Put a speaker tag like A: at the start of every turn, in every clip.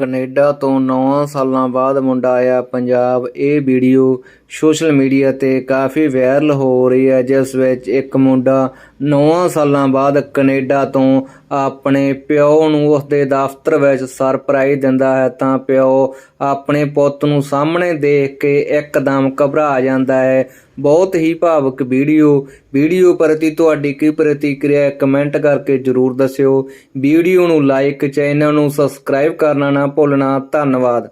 A: Canada ਤੋਂ 9 ਸਾਲਾਂ ਬਾਅਦ ਮੁੰਡਾ ਆਇਆ ਪੰਜਾਬ। ਇਹ ਵੀਡੀਓ ਸੋਸ਼ਲ ਮੀਡੀਆ ਤੇ ਕਾਫੀ ਵਾਇਰਲ ਹੋ ਰਹੀ ਹੈ, ਜਿਸ ਵਿੱਚ ਇੱਕ ਮੁੰਡਾ 9 ਸਾਲਾਂ ਬਾਅਦ ਕੈਨੇਡਾ ਤੋਂ ਆਪਣੇ ਪਿਓ ਨੂੰ ਉਸਦੇ ਦਫ਼ਤਰ ਵਿੱਚ ਸਰਪ੍ਰਾਈਜ਼ ਦਿੰਦਾ ਹੈ। ਤਾਂ ਪਿਓ ਆਪਣੇ ਪੁੱਤ ਨੂੰ ਸਾਹਮਣੇ ਦੇਖ ਕੇ ਇੱਕਦਮ ਘਬਰਾ ਜਾਂਦਾ ਹੈ। ਬਹੁਤ ਹੀ ਭਾਵਕ ਵੀਡੀਓ। ਵੀਡੀਓ ਪ੍ਰਤੀ ਤੁਹਾਡੀ ਕੀ ਪ੍ਰਤੀਕਿਰਿਆ ਹੈ, ਕਮੈਂਟ ਕਰਕੇ ਜਰੂਰ ਦੱਸਿਓ। ਵੀਡੀਓ ਨੂੰ ਲਾਈਕ, ਚੈਨਲ ਨੂੰ ਸਬਸਕ੍ਰਾਈਬ ਕਰਨਾ ਨਾ ਭੁੱਲਣਾ। ਧੰਨਵਾਦ।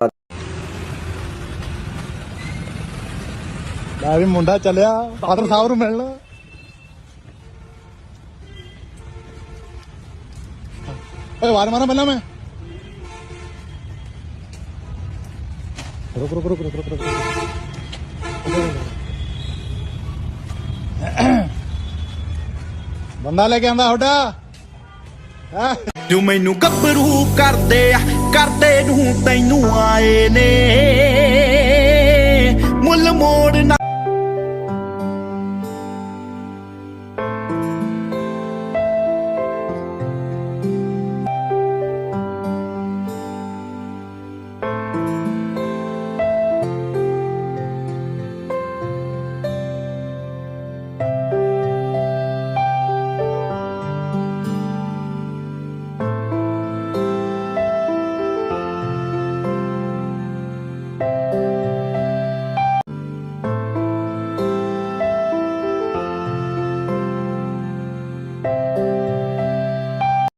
B: ਲੈ ਵੀ ਮੁੰਡਾ ਚੱਲਿਆ, ਫਾਦਰ ਸਾਹਿਬ ਨੂੰ ਮਿਲਣਾ। ਓਏ ਵਾਰ ਮਾਰਾਂ ਪਹਿਲਾਂ ਮੈਂ। ਰੁਕ ਰੁਕ ਰੁਕ ਰੁਕ ਰੁਕ ਰੁਕ। ਬੰਦਾ ਲੈ ਕੇ ਆਂਦਾ ਤੁਹਾਡਾ? ਹੈ?
C: ਤੂੰ ਮੈਨੂੰ ਗੱਭਰੂ ਕਰਦੇ ਆ, ਕਰਦੇ ਨੂੰ ਤੈਨੂੰ ਆਏ ਨੇ।